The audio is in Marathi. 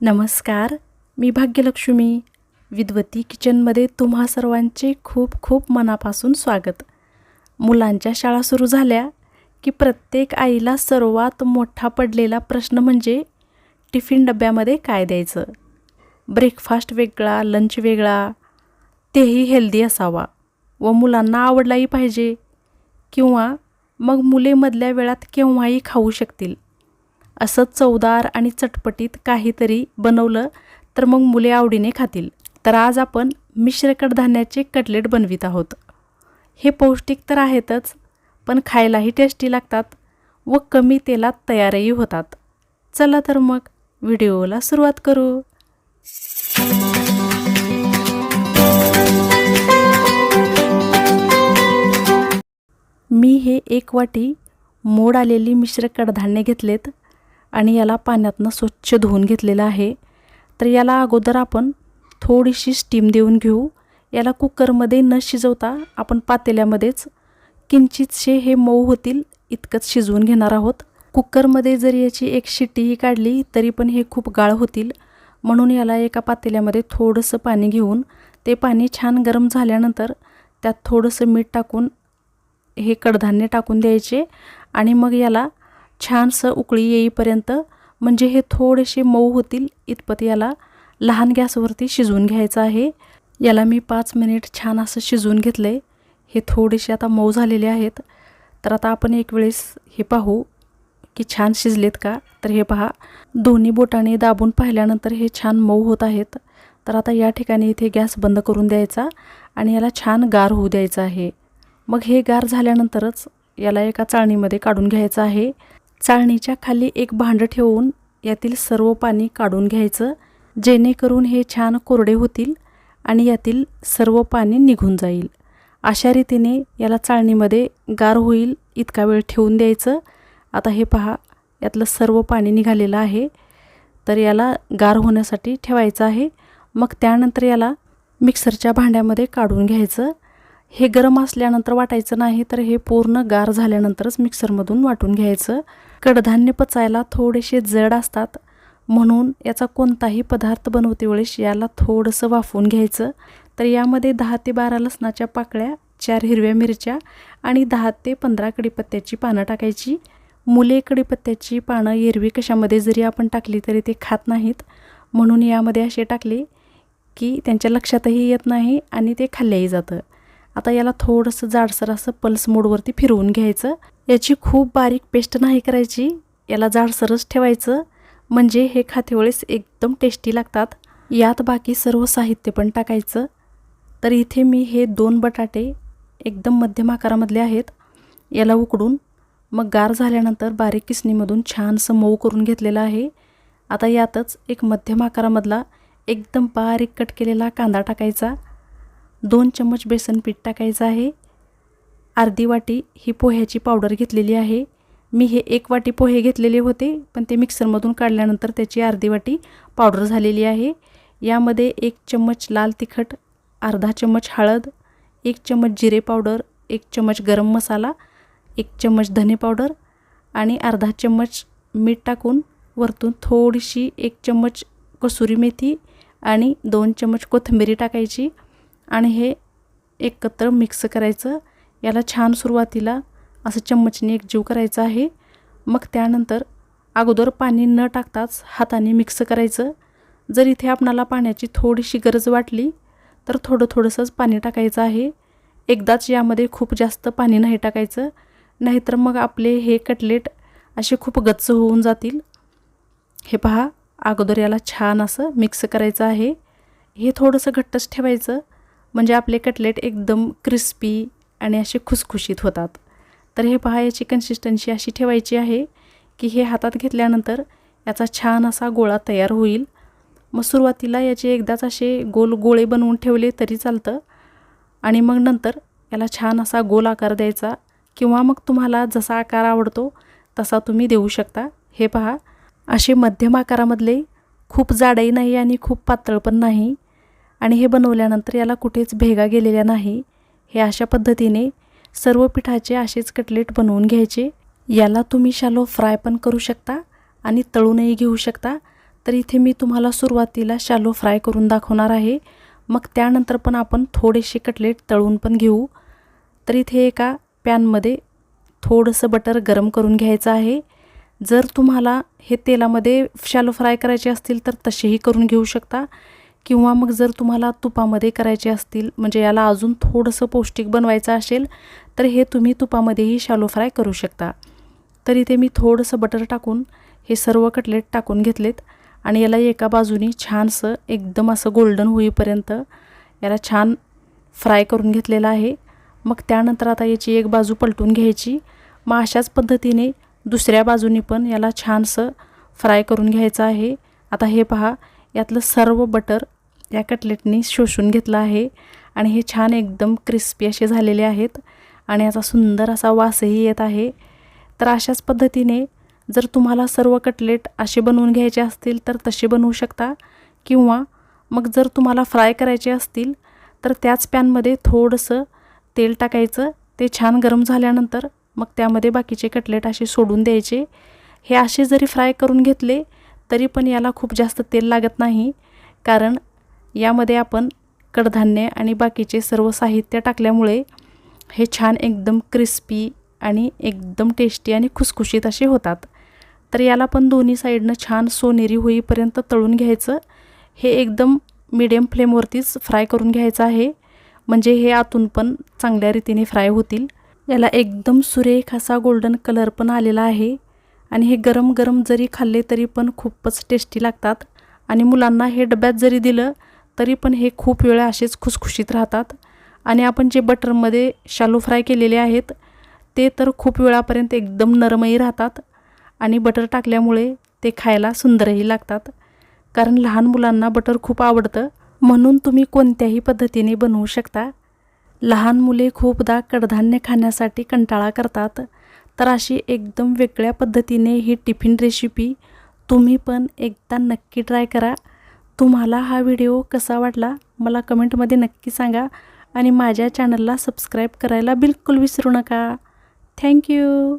नमस्कार मी भाग्यलक्ष्मी. विद्वती किचनमध्ये तुम्हा सर्वांचे खूप खूप मनापासून स्वागत. मुलांच्या शाळा सुरू झाल्या की प्रत्येक आईला सर्वात मोठा पडलेला प्रश्न म्हणजे टिफिन डब्यामध्ये काय द्यायचं? ब्रेकफास्ट वेगळा लंच वेगळा तेही हेल्दी असावा व मुलांना आवडलाही पाहिजे. किंवा मग मुले मधल्या वेळात केव्हाही खाऊ शकतील. असं चवदार आणि चटपटीत काहीतरी बनवलं तर मग मुले आवडीने खातील. तर आज आपण मिश्र कडधान्याचे कटलेट बनवित आहोत. हे पौष्टिक तर आहेतच पण खायलाही टेस्टी लागतात व कमी तेलात तयारही होतात. चला तर मग व्हिडिओला सुरुवात करू. मी हे एक वाटी मोड आलेली मिश्र कडधान्य घेतलेत. आणि याला पाण्यातनं स्वच्छ धुवून घेतलेलं आहे. तर याला अगोदर आपण थोडीशी स्टीम देऊन घेऊ. याला कुकरमध्ये न शिजवता आपण पातेल्यामध्येच किंचितसे हे मऊ होतील इतकंच शिजवून घेणार आहोत. कुकरमध्ये जर याची एक शिट्टीही काढली तरी पण हे खूप गाळ होतील. म्हणून याला एका पातेल्यामध्ये थोडंसं पाणी घेऊन ते पाणी छान गरम झाल्यानंतर त्यात थोडंसं मीठ टाकून हे कडधान्य टाकून द्यायचे आणि मग याला छानसं उकळी येईपर्यंत म्हणजे हे थोडेसे मऊ होतील इतपत याला लहान गॅसवरती शिजवून घ्यायचं आहे. याला मी पाच मिनिट छान असं शिजवून घेतलं आहे हे थोडेसे आता मऊ झालेले आहेत. तर आता आपण एक वेळेस हे पाहू की छान शिजलेत का? तर हे पहा दोन्ही बोटाने दाबून पाहिल्यानंतर हे छान मऊ होत आहेत. तर आता या ठिकाणी इथे गॅस बंद करून द्यायचा आणि याला छान गार होऊ द्यायचं आहे. मग हे गार झाल्यानंतरच याला एका चाळणीमध्ये काढून घ्यायचं आहे. चाळणीच्या खाली एक भांडं ठेवून यातील सर्व पाणी काढून घ्यायचं जेणेकरून हे छान कोरडे होतील आणि यातील सर्व पाणी निघून जाईल. अशा रीतीने याला चाळणीमध्ये गार होईल इतका वेळ ठेवून द्यायचं. आता हे पहा यातलं सर्व पाणी निघालेलं आहे. तर याला गार होण्यासाठी ठेवायचं आहे. मग त्यानंतर याला मिक्सरच्या भांड्यामध्ये काढून घ्यायचं. हे गरम असल्यानंतर वाटायचं नाही तर हे पूर्ण गार झाल्यानंतरच मिक्सरमधून वाटून घ्यायचं. कडधान्य पचायला थोडेसे जड असतात म्हणून याचा कोणताही पदार्थ बनवते वेळेस याला थोडंसं वाफवून घ्यायचं. तर यामध्ये दहा ते बारा लसणाच्या पाकळ्या चार हिरव्या मिरच्या आणि दहा ते पंधरा कडीपत्त्याची पानं टाकायची. मुले कडीपत्त्याची पानं एरवी कशामध्ये जरी आपण टाकली तरी ते खात नाहीत म्हणून यामध्ये असे टाकले की त्यांच्या लक्षातही येत नाही आणि ते खाल्ल्याही जातं. आता याला थोडंसं जाडसर असं पल्स मोडवरती फिरवून घ्यायचं. याची खूप बारीक पेस्ट नाही करायची. याला जाडसरच ठेवायचं. म्हणजे हे खातेवेळेस एकदम टेस्टी लागतात. यात बाकी सर्व साहित्य पण टाकायचं. तर इथे मी हे दोन बटाटे एकदम मध्यम आकारामधले आहेत. याला उकडून मग गार झाल्यानंतर बारीक किसणीमधून छानसं मऊ करून घेतलेलं आहे. आता यातच एक मध्यम आकारामधला एकदम बारीक कट केलेला कांदा टाकायचा. दोन चम्मच बेसन पीठ टाकायचं आहे. अर्धी वाटी ही पोह्याची पावडर घेतलेली आहे. मी हे एक वाटी पोहे घेतलेले होते पण ते मिक्सरमधून काढल्यानंतर त्याची अर्धी वाटी पावडर झालेली आहे. यामध्ये एक चम्मच लाल तिखट अर्धा चम्मच हळद एक चम्मच जिरे पावडर एक चम्मच गरम मसाला एक चम्मच धने पावडर आणि अर्धा चम्मच मीठ टाकून वरतून थोडीशी एक चम्मच कसुरी मेथी आणि दोन चम्मच कोथिंबिरी टाकायची. आणि हे एकत्र मिक्स करायचं. याला छान सुरुवातीला असं चम्मचने एक जीव करायचा आहे. मग त्यानंतर अगोदर पाणी न टाकताच हाताने मिक्स करायचं. जर इथे आपणाला पाण्याची थोडीशी गरज वाटली तर थोडं थोडंसंच पाणी टाकायचं आहे. एकदाच यामध्ये खूप जास्त पाणी नाही टाकायचं. नाहीतर मग आपले हे कटलेट असे खूप गच्च होऊन जातील. हे पहा अगोदर याला छान असं मिक्स करायचं आहे. हे थोडंसं घट्टच ठेवायचं. म्हणजे आपले कटलेट एकदम क्रिस्पी आणि असे खुसखुशीत होतात. तर हे पहा याची कन्सिस्टन्सी अशी ठेवायची आहे की हे हातात घेतल्यानंतर याचा छान असा गोळा तयार होईल. मग सुरुवातीला याचे एकदाच असे गोल गोळे बनवून ठेवले तरी चालतं आणि मग नंतर याला छान असा गोल आकार द्यायचा किंवा मग तुम्हाला जसा आकार आवडतो तसा तुम्ही देऊ शकता. हे पहा असे मध्यम आकारामधले खूप जाडही नाही आणि खूप पातळ पण नाही. आणि हे बनवल्यानंतर याला कुठेच भेगा गेलेल्या नाही. हे अशा पद्धतीने सर्व पिठाचे असेच कटलेट बनवून घ्यायचे. याला तुम्ही शालो फ्राय पण करू शकता आणि तळूनही घेऊ शकता. तर इथे मी तुम्हाला सुरुवातीला शालो फ्राय करून दाखवणार आहे. मग त्यानंतर पण आपण थोडेसे कटलेट तळून पण घेऊ. तर इथे एका पॅनमध्ये थोडंसं बटर गरम करून घ्यायचं आहे. जर तुम्हाला हे तेलामध्ये शालो फ्राय करायचे असतील तर तसेही करून घेऊ शकता. किंवा मग जर तुम्हाला तुपामध्ये करायचे असतील म्हणजे याला अजून थोडंसं पौष्टिक बनवायचं असेल तर हे तुम्ही तुपामध्येही शालो फ्राय करू शकता. तर इथे मी थोडंसं बटर टाकून हे सर्व कटलेट टाकून घेतलेत आणि याला एका बाजूनी छानसं एकदम असं गोल्डन होईपर्यंत याला छान फ्राय करून घेतलेलं आहे. मग त्यानंतर आता याची एक बाजू पलटून घ्यायची. मग अशाच पद्धतीने दुसऱ्या बाजूनी पण याला छानसं फ्राय करून घ्यायचं आहे. आता हे पहा यातलं सर्व बटर या कटलेटनी शोषून घेतलं आहे आणि हे छान एकदम क्रिस्पी असे झालेले आहेत आणि याचा सुंदर असा वासही येत आहे. तर अशाच पद्धतीने जर तुम्हाला सर्व कटलेट असे बनवून घ्यायचे असतील तर तसे बनवू शकता किंवा मग जर तुम्हाला फ्राय करायचे असतील तर त्याच पॅनमध्ये थोडंसं तेल टाकायचं ते छान गरम झाल्यानंतर मग त्यामध्ये बाकीचे कटलेट असे सोडून द्यायचे. हे असे जरी फ्राय करून घेतले तरी पण याला खूप जास्त तेल लागत नाही. कारण यामध्ये आपण कडधान्य आणि बाकीचे सर्व साहित्य टाकल्यामुळे हे छान एकदम क्रिस्पी आणि एकदम टेस्टी आणि खुसखुशीत असे होतात. तर याला पण दोन्ही साईडनं छान सोनेरी होईपर्यंत तळून घ्यायचं. हे एकदम मीडियम फ्लेमवरतीच फ्राय करून घ्यायचं आहे. म्हणजे हे आतून पण चांगल्या रीतीने फ्राय होतील. याला एकदम सुरेख असा गोल्डन कलर पण आलेला आहे. आणि हे गरम गरम जरी खाल्ले तरी पण खूपच टेस्टी लागतात. आणि मुलांना हे डब्यात जरी दिलं तरी पण हे खूप वेळा असेच खुसखुशीत राहतात. आणि आपण जे बटरमध्ये शालो फ्राय केलेले आहेत ते तर खूप वेळापर्यंत एकदम नरमही राहतात आणि बटर टाकल्यामुळे ते खायला सुंदरही लागतात. कारण लहान मुलांना बटर खूप आवडतं म्हणून तुम्ही कोणत्याही पद्धतीने बनवू शकता. लहान मुले खूपदा कडधान्य खाण्यासाठी कंटाळा करतात. तर अशी एकदम वेगळ्या पद्धतीने ही टिफिन रेसिपी तुम्ही पण एकदा नक्की ट्राय करा. तुम्हाला हा व्हिडिओ कसा वाटला मला कमेंटमध्ये नक्की सांगा आणि माझ्या चॅनलला सबस्क्राईब करायला बिलकुल विसरू नका. थँक्यू